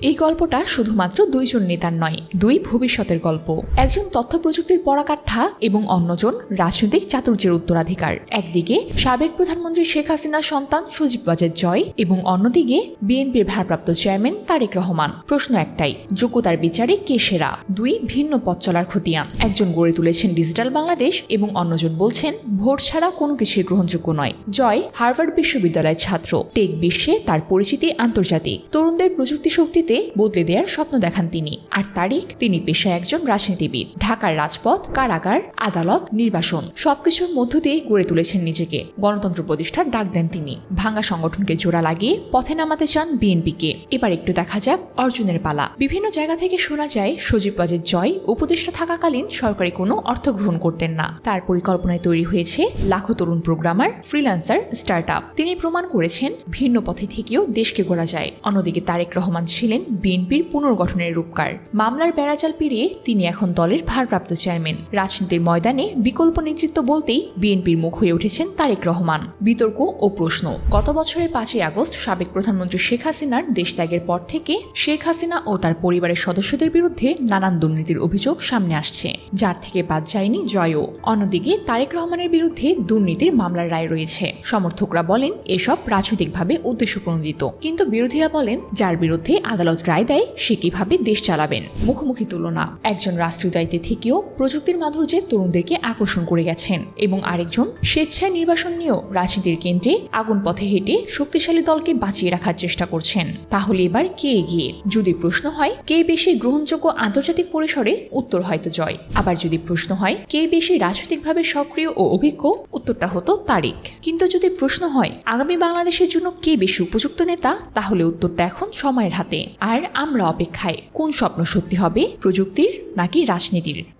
এই গল্পটা শুধুমাত্র দুইজন নেতার নয়, দুই ভবিষ্যতের গল্প। একজন তথ্য প্রযুক্তির পরাকাষ্ঠা এবং অন্যজন রাজনৈতিক চাতুর্যের উত্তরাধিকার। একদিকে সাবেক প্রধানমন্ত্রী শেখ হাসিনার সন্তান সজীব ওয়াজেদ জয় এবং অন্যদিকে বিএনপির ভারপ্রাপ্ত চেয়ারম্যান তারেক রহমান। প্রশ্ন একটাই, যোগ্যতার বিচারে কে সেরা? দুই, ভিন্ন পথ চলার খতিয়ান। একজন গড়ে তুলেছেন ডিজিটাল বাংলাদেশ এবং অন্যজন বলছেন, ভোট ছাড়া কোনো কিছুই গ্রহণযোগ্য নয়। জয় হার্ভার্ড বিশ্ববিদ্যালয়ের ছাত্র। টেক বিশ্বে তার পরিচিতি আন্তর্জাতিক। তরুণদের প্রযুক্তি শক্তিতে বদলে দেওয়ার স্বপ্ন দেখান তিনি। আর তারিখ, তিনি পেশায় একজন রাজনীতিবিদ। ঢাকার রাজপথ, কারাগার, আদালত, নির্বাসন সবকিছুর মধ্য দিয়ে গড়ে তুলেছেন নিজেকে। গণতন্ত্র প্রতিষ্ঠার ডাক দেন তিনি। ভাঙ্গা সংগঠনকে জোড়া লাগিয়ে পথে নামাতে চান বিএনপিকে। এবার একটু দেখা যাক অর্জুনের পালা। বিভিন্ন জায়গা থেকে শোনা যায়, সজীব ওয়াজেদ জয় উপদেষ্টা থাকাকালীন সরকারি কোনো অর্থ গ্রহণ করতেন না। তার পরিকল্পনায় তৈরি হয়েছে লাখো তরুণ প্রোগ্রামার, ফ্রিল্যান্সার স্টার্ট তিনি প্রমাণ করেছেন, ভিন্ন পথে থেকেও দেশকে গড়া যায়। অন্যদিকে তারেক রহমান ছিলেন বিএনপির পুনর্গঠনের রূপকার। মামলার বেড়াজাল পেরিয়ে তিনি এখন দলের ভারপ্রাপ্ত চেয়ারম্যান। রাজনীতির ময়দানে বিকল্প নেতৃত্ব বলতেই বিএনপির মুখ হয়ে উঠেছেন তারেক রহমান। বিতর্ক ও প্রশ্ন। গত বছরের পাঁচই আগস্ট সাবেক প্রধানমন্ত্রী শেখ হাসিনার দেশত্যাগের পর থেকে শেখ হাসিনা ও তার পরিবারের সদস্যদের বিরুদ্ধে নানান দুর্নীতির অভিযোগ সামনে আসছে। যার থেকে বাদ যায়নি জয়ও। অন্যদিকে তারেক রহমানের বিরুদ্ধে দুর্নীতির মামলার রায় রয়েছে। সমর্থকরা বলেন, এসব রাজনৈতিকভাবে উদ্দেশ্যপ্রণোদিত। কিন্তু বিরোধীরা বলেন, যার বিরুদ্ধে আদালত রায় দেয় সে কীভাবে দেশ চালাবেন। মুখোমুখি তুলনা। একজন রাষ্ট্রীয় দায়িত্বে থেকেও প্রযুক্তির মাধুর্যে তরুণদেরকে আকর্ষণ করে গেছেন এবং আরেকজন স্বেচ্ছায় নির্বাসন নিয়েও রাজনীতির কেন্দ্রে আগুন পথে হেঁটে শক্তিশালী দলকে বাঁচিয়ে রাখার চেষ্টা করছেন। তাহলে এবার কে এগিয়ে? যদি প্রশ্ন হয়, কে বেশি গ্রহণযোগ্য আন্তর্জাতিক পরিসরে? উত্তর হয়তো জয়। আবার যদি প্রশ্ন হয়, কে বেশি রাজনৈতিকভাবে সক্রিয় ও অভিজ্ঞ? উত্তরটা হতো তারিক। কিন্তু যদি প্রশ্ন হয়, আগামী বাংলাদেশের জন্য কে বেশি উপযুক্ত নেতা? তাহলে উত্তরটা এখন সময়ের হাতে। আর আমরা অপেক্ষায় কোন স্বপ্ন সত্যি হবে প্রযুক্তির নাকি রাজনীতির?